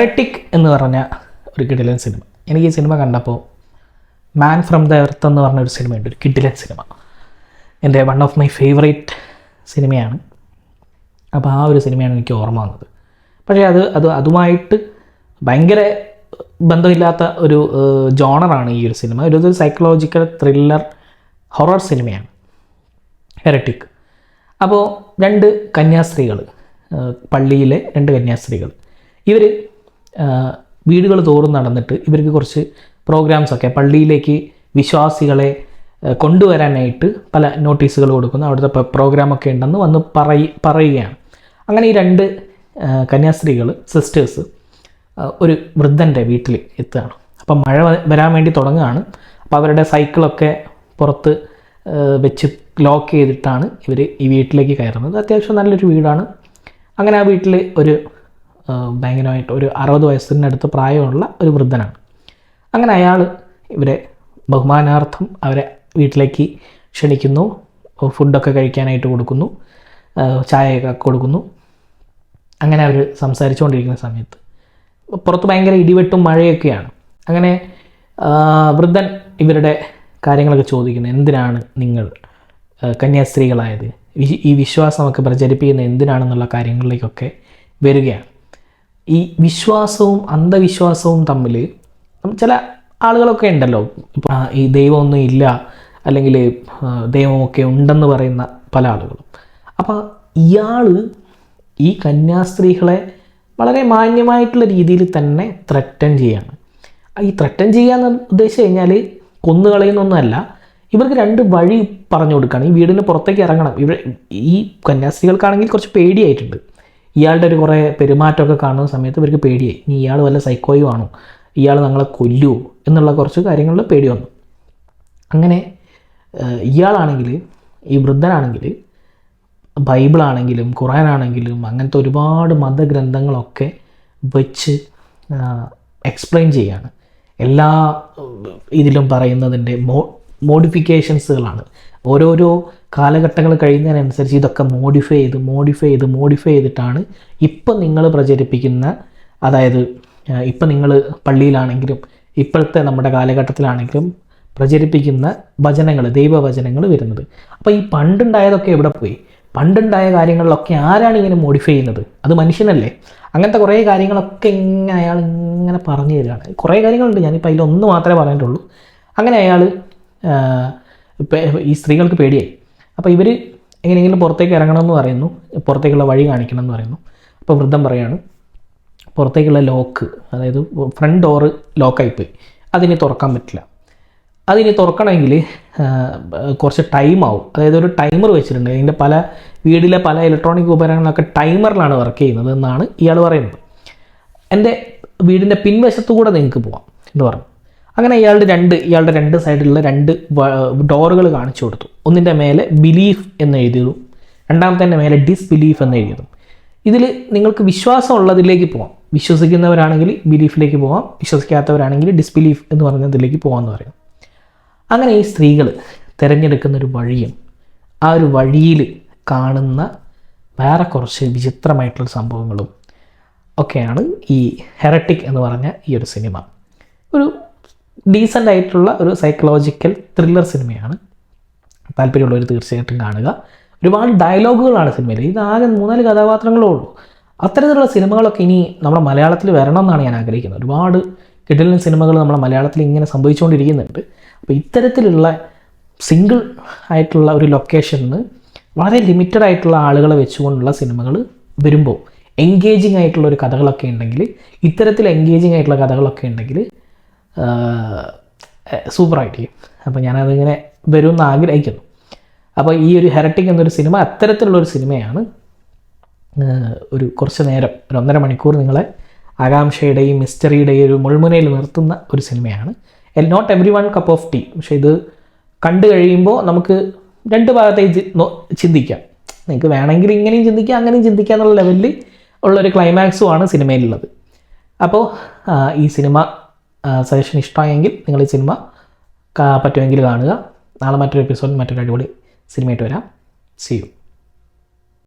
Heretic എന്ന് പറഞ്ഞ ഒരു കിടിലൻ സിനിമ. എനിക്ക് ഈ സിനിമ കണ്ടപ്പോൾ മാൻ ഫ്രം ദ എർത്ത് എന്ന് പറഞ്ഞ ഒരു സിനിമയുണ്ട് ഒരു കിടിലൻ സിനിമ. എന്റെ വൺ ഓഫ് മൈ ഫേവറേറ്റ് സിനിമയാണ്. അപ്പോൾ ആ ഒരു സിനിമയാണ് എനിക്ക് ഓർമ്മ വന്നത്. പക്ഷേ അത് അത് അതുമായിട്ട് ഭയങ്കര ബന്ധമില്ലാത്ത ഒരു ജോണറാണ് ഈ ഒരു സിനിമ. ഒരു സൈക്കോളജിക്കൽ ത്രില്ലർ ഹൊറർ സിനിമയാണ്. ഹെറട്ടിക് അപ്പോൾ രണ്ട് കന്യാസ്ത്രീകൾ പള്ളിയിലെ രണ്ട് കന്യാസ്ത്രീകൾ ഇവർ വീടുകൾ തോറും നടന്നിട്ട് ഇവർക്ക് കുറച്ച് പ്രോഗ്രാംസൊക്കെ പള്ളിയിലേക്ക് വിശ്വാസികളെ കൊണ്ടുവരാനായിട്ട് പല നോട്ടീസുകൾ കൊടുക്കുന്നു. അവിടുത്തെ പ്രോഗ്രാമൊക്കെ ഉണ്ടെന്ന് വന്ന് പറയ പറയുകയാണ്. അങ്ങനെ ഈ രണ്ട് കന്യാസ്ത്രീകൾ സിസ്റ്റേഴ്സ് ഒരു വൃദ്ധന്റെ വീട്ടിൽ എത്തുകയാണ്. അപ്പം മഴ വരാൻ വേണ്ടി തുടങ്ങുകയാണ്. അപ്പോൾ അവരുടെ സൈക്കിളൊക്കെ പുറത്ത് വെച്ച് ലോക്ക് ചെയ്തിട്ടാണ് ഇവർ ഈ വീട്ടിലേക്ക് കയറുന്നത്. അത്യാവശ്യം നല്ലൊരു വീടാണ്. അങ്ങനെ ആ വീട്ടിൽ ഒരു ഭയങ്കരമായിട്ട് ഒരു അറുപത് വയസ്സിനടുത്ത് പ്രായമുള്ള ഒരു വൃദ്ധനാണ്. അങ്ങനെ അയാൾ ഇവരെ ബഹുമാനാർത്ഥം അവരെ വീട്ടിലേക്ക് ക്ഷണിക്കുന്നു ഫുഡൊക്കെ കഴിക്കാനായിട്ട് കൊടുക്കുന്നു ചായയൊക്കെ കൊടുക്കുന്നു. അങ്ങനെ അവർ സംസാരിച്ചുകൊണ്ടിരിക്കുന്ന സമയത്ത് പുറത്ത് ഭയങ്കര ഇടിവെട്ടും മഴയൊക്കെയാണ്. അങ്ങനെ വൃദ്ധൻ ഇവരുടെ കാര്യങ്ങളൊക്കെ ചോദിക്കുന്നത് എന്തിനാണ് നിങ്ങൾ കന്യാസ്ത്രീകളായത്? ഈ ഈ വിശ്വാസമൊക്കെ പ്രചരിപ്പിക്കുന്ന എന്തിനാണെന്നുള്ള കാര്യങ്ങളിലേക്കൊക്കെ വരികയാണ്. ഈ വിശ്വാസവും അന്ധവിശ്വാസവും തമ്മിൽ ചില ആളുകളൊക്കെ ഉണ്ടല്ലോ. ഇപ്പം ഈ ദൈവമൊന്നും ഇല്ല അല്ലെങ്കിൽ ദൈവമൊക്കെ ഉണ്ടെന്ന് പറയുന്ന പല ആളുകളും. അപ്പോൾ ഇയാൾ ഈ കന്യാസ്ത്രീകളെ വളരെ മാന്യമായിട്ടുള്ള രീതിയിൽ തന്നെ ത്രട്ടൻ ചെയ്യാണ്. ഈ ത്രട്ടൻ ചെയ്യാന്ന് ഉദ്ദേശിച്ച് കഴിഞ്ഞാൽ കൊന്നുകളയുന്നൊന്നുമല്ല. ഇവർക്ക് രണ്ട് വഴി പറഞ്ഞു കൊടുക്കുകയാണ് ഈ വീടിന് പുറത്തേക്ക് ഇറങ്ങണം. ഇവർ ഈ കന്യാസ്ത്രീകൾക്കാണെങ്കിൽ കുറച്ച് പേടിയായിട്ടുണ്ട്. ഇയാളുടെ ഒരു കുറേ പെരുമാറ്റമൊക്കെ കാണുന്ന സമയത്ത് ഇവർക്ക് പേടിയായി. ഇനി ഇയാൾ വല്ല സൈക്കോയോ ആണോ? ഇയാൾ ഞങ്ങളെ കൊല്ലുമോ എന്നുള്ള കുറച്ച് കാര്യങ്ങളിൽ പേടി വന്നു. അങ്ങനെ ഇയാളാണെങ്കിൽ ഈ വൃദ്ധനാണെങ്കിൽ ബൈബിളാണെങ്കിലും ഖുറാനാണെങ്കിലും അങ്ങനത്തെ ഒരുപാട് മതഗ്രന്ഥങ്ങളൊക്കെ വെച്ച് എക്സ്പ്ലെയിൻ ചെയ്യാണ്. എല്ലാ ഇതിലും പറയുന്നതിന്റെ മോ മോഡിഫിക്കേഷൻസുകളാണ് ഓരോരോ കാലഘട്ടങ്ങൾ കഴിയുന്നതിനനുസരിച്ച് ഇതൊക്കെ മോഡിഫൈ ചെയ്ത് മോഡിഫൈ ചെയ്ത് മോഡിഫൈ ചെയ്തിട്ടാണ് ഇപ്പം നിങ്ങൾ പ്രചരിപ്പിക്കുന്ന അതായത് ഇപ്പം നിങ്ങൾ പള്ളിയിലാണെങ്കിലും ഇപ്പോഴത്തെ നമ്മുടെ കാലഘട്ടത്തിലാണെങ്കിലും പ്രചരിപ്പിക്കുന്ന വചനങ്ങൾ ദൈവവചനങ്ങൾ വരുന്നത്. അപ്പോൾ ഈ പണ്ടുണ്ടായതൊക്കെ എവിടെ പോയി? പണ്ടുണ്ടായ കാര്യങ്ങളിലൊക്കെ ആരാണ് ഇങ്ങനെ മോഡിഫൈ ചെയ്യുന്നത്? അത് മനുഷ്യനല്ലേ? അങ്ങനത്തെ കുറേ കാര്യങ്ങളൊക്കെ ഇങ്ങനെ അയാൾ ഇങ്ങനെ പറഞ്ഞു തരികയാണ്. കുറേ കാര്യങ്ങളുണ്ട്. ഞാനിപ്പോൾ അതിലൊന്ന് മാത്രമേ പറഞ്ഞിട്ടുള്ളൂ. അങ്ങനെ അയാൾ ഈ സ്ത്രീകൾക്ക് പേടിയായി. അപ്പോൾ ഇവർ എങ്ങനെയെങ്കിലും പുറത്തേക്ക് ഇറങ്ങണമെന്ന് പറയുന്നു. പുറത്തേക്കുള്ള വഴി കാണിക്കണം എന്ന് പറയുന്നു. അപ്പോൾ വൃദ്ധം പറയാണ് പുറത്തേക്കുള്ള ലോക്ക് അതായത് ഫ്രണ്ട് ഡോറ് ലോക്കായിപ്പോയി അതിനി തുറക്കാൻ പറ്റില്ല. അതിനി തുറക്കണമെങ്കിൽ കുറച്ച് ടൈം ആവും. അതായത് ഒരു ടൈമർ വെച്ചിട്ടുണ്ട്. അതിന്റെ പല വീടിലെ പല ഇലക്ട്രോണിക് ഉപകരണങ്ങളൊക്കെ ടൈമറിലാണ് വർക്ക് ചെയ്യുന്നത് എന്നാണ് ഇയാൾ പറയുന്നത്. എന്റെ വീടിന്റെ പിൻവശത്തു കൂടെ നിങ്ങൾക്ക് പോവാം എന്ന് പറഞ്ഞു. അങ്ങനെ ഇയാളുടെ രണ്ട് ഇയാളുടെ രണ്ട് സൈഡിലുള്ള രണ്ട് ഡോറുകൾ കാണിച്ചു കൊടുത്തു. ഒന്നിന്റെ മേലെ ബിലീഫ് എന്ന് എഴുതിയതും രണ്ടാമത്തെ മേലെ ഡിസ്ബിലീഫ് എന്ന് എഴുതിയതും. ഇതിൽ നിങ്ങൾക്ക് വിശ്വാസം ഉള്ളതിലേക്ക് പോകാം വിശ്വസിക്കുന്നവരാണെങ്കിൽ ബിലീഫിലേക്ക് പോകാം വിശ്വസിക്കാത്തവരാണെങ്കിൽ ഡിസ്ബിലീഫ് എന്ന് പറഞ്ഞതിലേക്ക് പോകാമെന്ന് പറയും. അങ്ങനെ ഈ സ്ത്രീകൾ തിരഞ്ഞെടുക്കുന്ന ഒരു വഴിയും ആ ഒരു വഴിയിൽ കാണുന്ന വേറെ കുറച്ച് വിചിത്രമായിട്ടുള്ള സംഭവങ്ങളും ഒക്കെയാണ് ഈ ഹെറട്ടിക് എന്ന് പറഞ്ഞ ഈ ഒരു സിനിമ. ഒരു ഡീസന്റ് ആയിട്ടുള്ള ഒരു സൈക്കോളജിക്കൽ ത്രില്ലർ സിനിമയാണ് താല്പര്യമുള്ളവർ തീർച്ചയായിട്ടും കാണുക. ഒരുപാട് ഡയലോഗുകളാണ് സിനിമയിൽ ഇത് ആകെ മൂന്നാൽ കഥാപാത്രങ്ങളേ ഉള്ളൂ. അത്തരത്തിലുള്ള സിനിമകളൊക്കെ ഇനി നമ്മുടെ മലയാളത്തിൽ വരണം എന്നാണ് ഞാൻ ആഗ്രഹിക്കുന്നത്. ഒരുപാട് കിടലൻ സിനിമകൾ നമ്മുടെ മലയാളത്തിൽ ഇങ്ങനെ സംഭവിച്ചുകൊണ്ടിരിക്കുന്നുണ്ട്. അപ്പോൾ ഇത്തരത്തിലുള്ള സിംഗിൾ ആയിട്ടുള്ള ഒരു ലൊക്കേഷനിൽ വളരെ ലിമിറ്റഡ് ആയിട്ടുള്ള ആളുകളെ വെച്ചുകൊണ്ടുള്ള സിനിമകൾ വരുമ്പോൾ എൻഗേജിങ് ആയിട്ടുള്ള ഒരു കഥകളൊക്കെ ഉണ്ടെങ്കിൽ ഇത്തരത്തിൽ എൻഗേജിങ് ആയിട്ടുള്ള കഥകളൊക്കെ ഉണ്ടെങ്കിൽ സൂപ്പറായിട്ട്. ചെയ്യും അപ്പോൾ ഞാനതിങ്ങനെ വരുമെന്ന് ആഗ്രഹിക്കുന്നു. അപ്പോൾ ഈ ഒരു ഹെറട്ടിക് എന്നൊരു സിനിമ അത്തരത്തിലുള്ളൊരു സിനിമയാണ്. ഒരു കുറച്ച് നേരം ഒരു ഒന്നര മണിക്കൂർ നിങ്ങളെ ആകാംക്ഷയുടെയും മിസ്റ്ററിയുടെയും ഒരു മുൾമുനയിൽ നിർത്തുന്ന ഒരു സിനിമയാണ്. Not every one cup of tea പക്ഷേ ഇത് കണ്ടു കഴിയുമ്പോൾ നമുക്ക് രണ്ട് ഭാഗത്തേക്ക് ചിന്തിക്കാം. നിങ്ങൾക്ക് വേണമെങ്കിൽ ഇങ്ങനെയും ചിന്തിക്കാം അങ്ങനെയും ചിന്തിക്കാം എന്നുള്ള ലെവലിൽ ഉള്ളൊരു ക്ലൈമാക്സുമാണ് സിനിമയിലുള്ളത്. അപ്പോൾ ഈ സിനിമ സജഷൻ ഇഷ്ടമായെങ്കിൽ നിങ്ങൾ ഈ സിനിമ പറ്റുമെങ്കിൽ കാണുക. നാളെ മറ്റൊരു എപ്പിസോഡിൽ മറ്റൊരു അടിപൊളി സിനിമയായിട്ട് വരാം. C U